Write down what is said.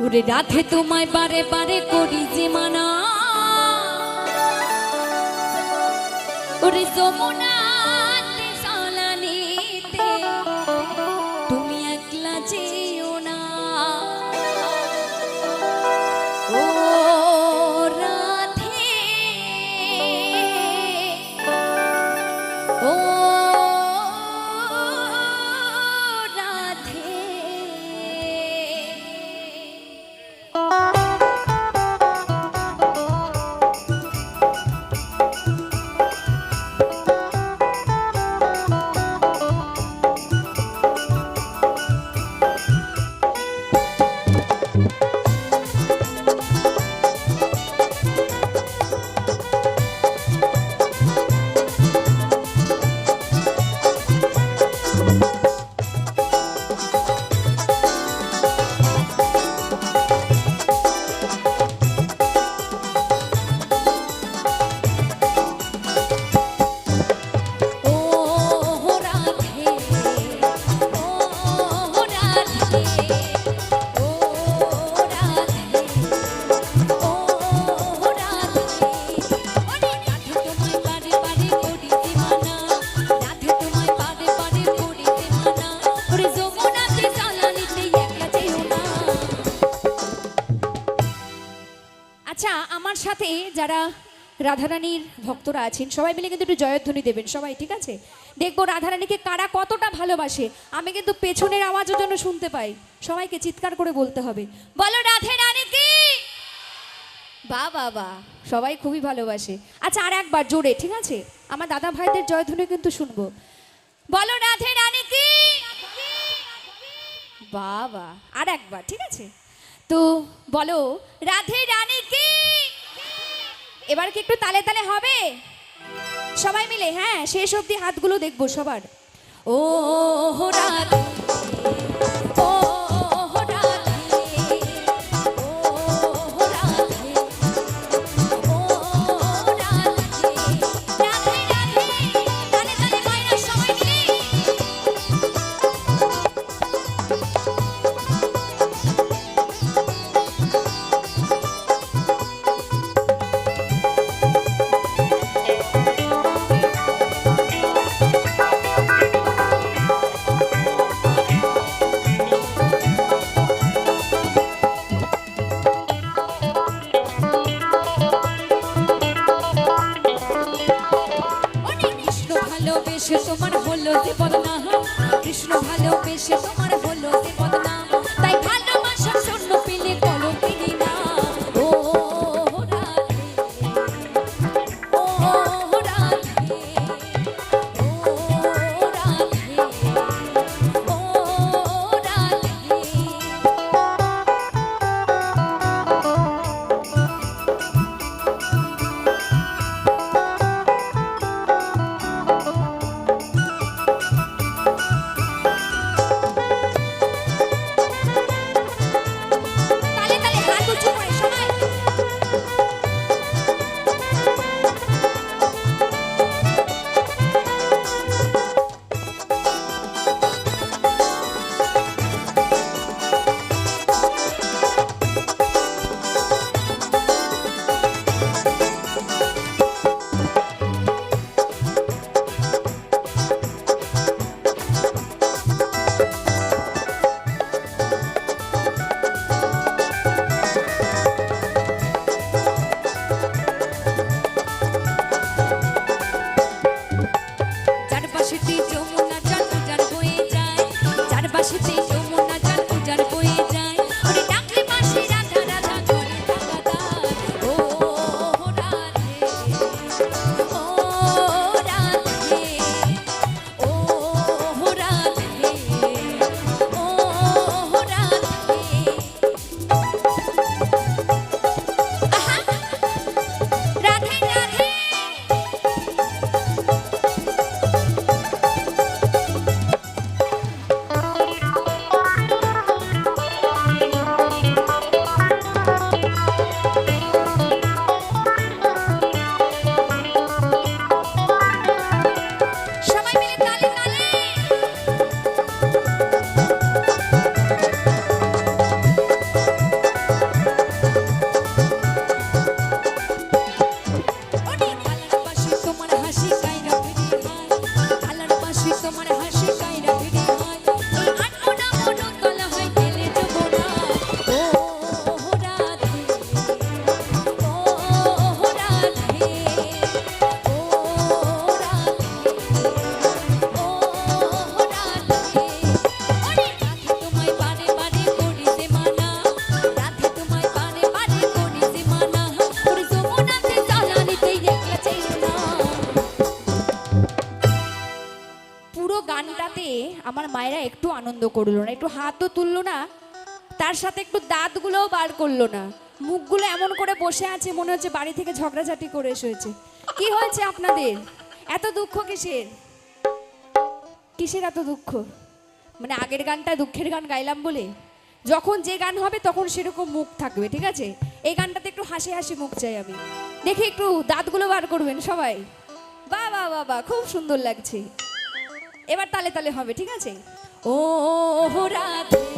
ওরে রাধে তোমায় বারে বারে করি যে মানা। ওরে যমুনা তুমি একলা যেও আচ্ছা আমার সাথে যারা রাধারানীর ভক্তরা আছেন, সবাই মিলে কিন্তু একটু জয়ধ্বনি দেবেন, সবাই, ঠিক আছে? দেখব রাধারানীকে কারা কতটা ভালোবাসে, আমি কিন্তু পেছনের আওয়াজও যেন শুনতে পাই, সবাইকে চিৎকার করে বলতে হবে। বলো রাধে রানী কি? বা বা বা, সবাই খুবই ভালোবাসে। আচ্ছা আর একবার জোরে, ঠিক আছে? আমার দাদা ভাইদের জয়ধ্বনি কিন্তু শুনব। বলো রাধে রানী কি বাবা আর একবার, ঠিক আছে? তো বলো, রাধে রানী কি? এবার কি একটু তালে তালে হবে? সবাই মিলে হ্যাঁ শেষ অবধি হাতগুলো দেখব সবার। ও রাধে ভালোবেসে তোমার হলো যে কৃষ্ণ ভালোবেসে তোমার হলো যে মায়েরা একটু আনন্দ করল না, একটু হাতও তুললো না, তার সাথে একটু দাঁতগুলোও বার করল না। মুখগুলো এমন করে বসে আছে, মনে হচ্ছে বাড়ি থেকে ঝগড়াঝাটি করে এসেছে। কি হয়েছে আপনাদের? এত দুঃখ কিসের? কিসের এত দুঃখ? মানে আগের গানটা দুঃখের গান গাইলাম বলে? যখন যে গান হবে তখন সেরকম মুখ থাকবে, ঠিক আছে? এই গানটাতে একটু হাসি হাসি মুখ চাই আমি। দেখি একটু দাঁতগুলো বার করবেন সবাই। বা বা বাহ, খুব সুন্দর লাগছে। এবার তালে তালে হবে ঠিক আছে? ও রাধা